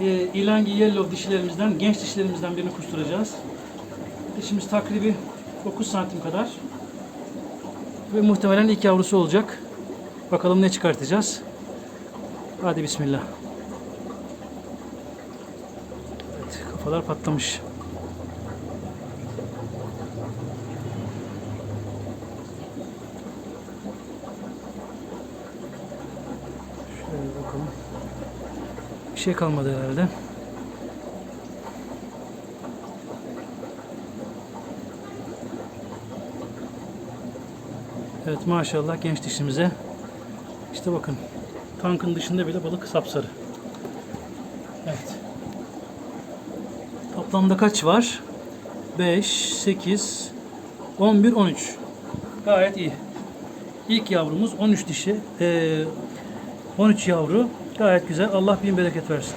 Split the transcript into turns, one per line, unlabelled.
e, ilangi yellow dişilerimizden, genç dişilerimizden birini kusturacağız. Dişimiz takribi 9 santim kadar. Ve muhtemelen ilk yavrusu olacak. Bakalım ne çıkartacağız. Hadi bismillah. Evet, kafalar patlamış. Şöyle bakalım. Bir şey kalmadı herhalde. Evet maşallah genç dişimize. İşte bakın tankın dışında bile balık sapsarı. Evet. Toplamda kaç var? 5, 8, 11, 13. Gayet iyi. İlk yavrumuz 13 dişi. Ee, 13 yavru. Gayet güzel. Allah bin bereket versin.